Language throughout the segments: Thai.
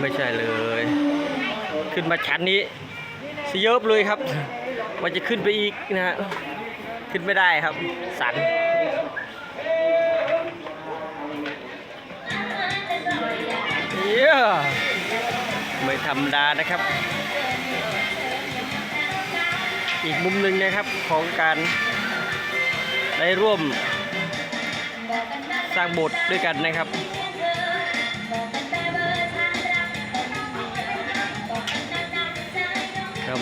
ไม่ใช่เลย ขึ้นมาชั้นนี้สยบเลยครับว่าจะขึ้นไปอีกนะฮะขึ้นไม่ได้ครับ สันเยี่ยไม่ธรรมดานะครับ อีกมุมหนึ่งนะครับของการได้ร่วมสร้างโบสถ์ด้วยกันนะครับ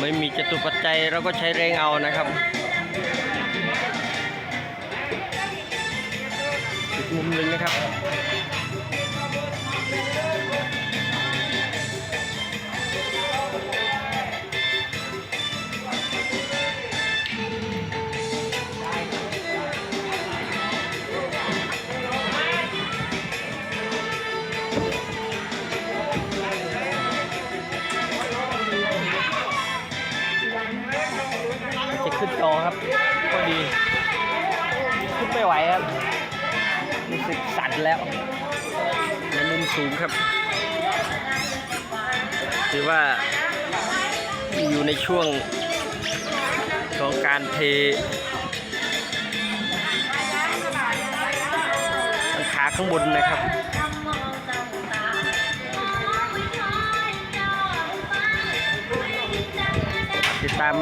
ไม่มีจตุปัจจัยเราก็ใช้แรงเอานะครับอีกมุมหนึ่งนะครับ แล้วในมุมสูงครับ ถือว่าอยู่ในช่วงของการเทหลังคาข้างบนนะครับติดตาม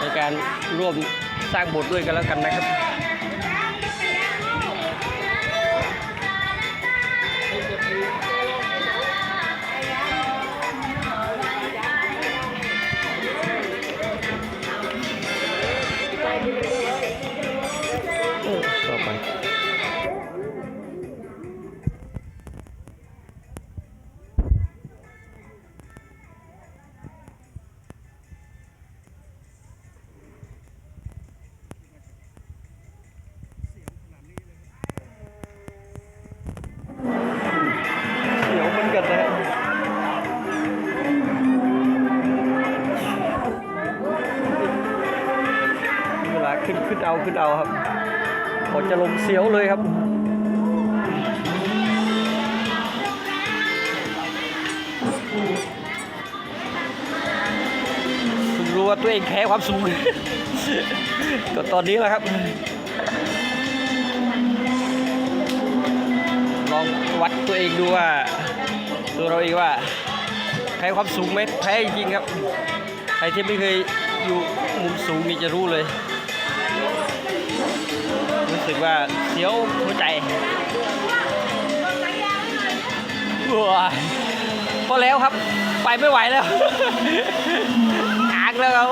ในการร่วมสร้างโบสถ์ด้วยกันแล้วกันนะครับ โอ้ ขึ้นเอาขึ้นเอาครับพอจะลงเสียวเลยครับรู้ว่าตัวเองแพ้ความสูง ก็ตอนนี้แหละครับ ลองวัดตัวเองดูว่าตัวเราเองว่าแพ้ความสูงไหมแพ้จริงครับ ใครที่ไม่เคยอยู่มุมสูงนี่จะรู้เลย สึกว่าเสียวหัวใจว้าพอแล้วครับ ไปไม่ไหวแล้วอากแล้ว